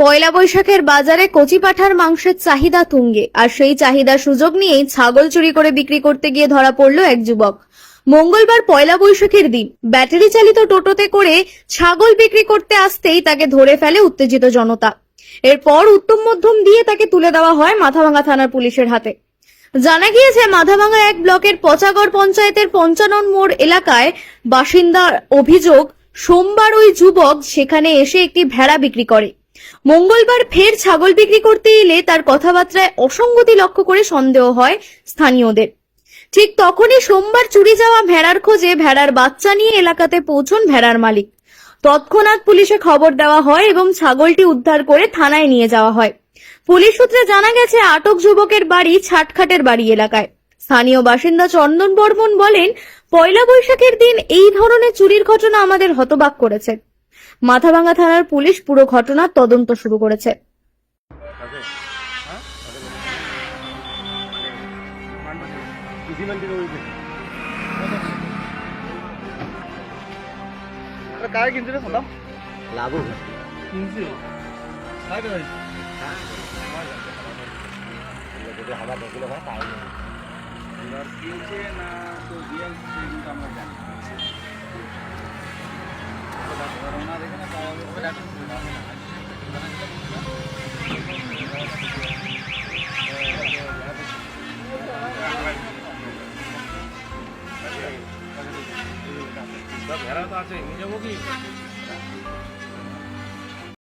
পয়লা বৈশাখের বাজারে কচি পাঠার মাংসের চাহিদা তুঙ্গে, আর সেই চাহিদা সুযোগ নিয়েই ছাগল চুরি করে বিক্রি করতে গিয়ে ধরা পড়ল এক যুবক। মঙ্গলবার পয়লা বৈশাখের দিন, ব্যাটারি চালিত টোটোতে করে ছাগল বিক্রি করতে আসতেই তাকে ধরে ফেলে উত্তেজিত জনতা। এরপর উত্তম মধ্যম দিয়ে তাকে তুলে দেওয়া হয় মাথাভাঙ্গা থানার পুলিশের হাতে। জানা গিয়েছে, মাথাভাঙ্গা এক ব্লকের পচাগড় পঞ্চায়েতের পঞ্চানন মোড় এলাকায় বাসিন্দার অভিযোগ, সোমবার ওই যুবক সেখানে এসে একটি ভেড়া বিক্রি করে। মঙ্গলবার ফের ছাগল বিক্রি করতে এলে তার কথাবার্তায় অসঙ্গতি লক্ষ্য করে সন্দেহ হয় স্থানীয়দের। ঠিক তখনই সোমবার চুরি যাওয়া ভেড়ার খোঁজে ভেড়ার বাচ্চা নিয়ে এলাকাতে পৌঁছন ভেড়ার মালিক। তৎক্ষণাৎ পুলিশে খবর দেওয়া হয় এবং ছাগলটি উদ্ধার করে থানায় নিয়ে যাওয়া হয়। পুলিশ সূত্রে জানা গেছে, আটক যুবকের বাড়ি ছাটখাটের বাড়ি এলাকায়। স্থানীয় বাসিন্দা চন্দন বর্মন বলেন, পয়লা বৈশাখের দিন এই ধরনের চুরির ঘটনা আমাদের হতবাক করেছে। মাথাভাঙ্গা থানার পুলিশ পুরো ঘটনার তদন্ত শুরু করেছে काय किंचित होता लागू किंचित काय करायचं যদি হাওয়া ঢুকলে হয় তাই এবার কিনছে না তো রিয়েল সেগুলো আমরা জানি ভেড়া তো আছে নিয়ে যাব কি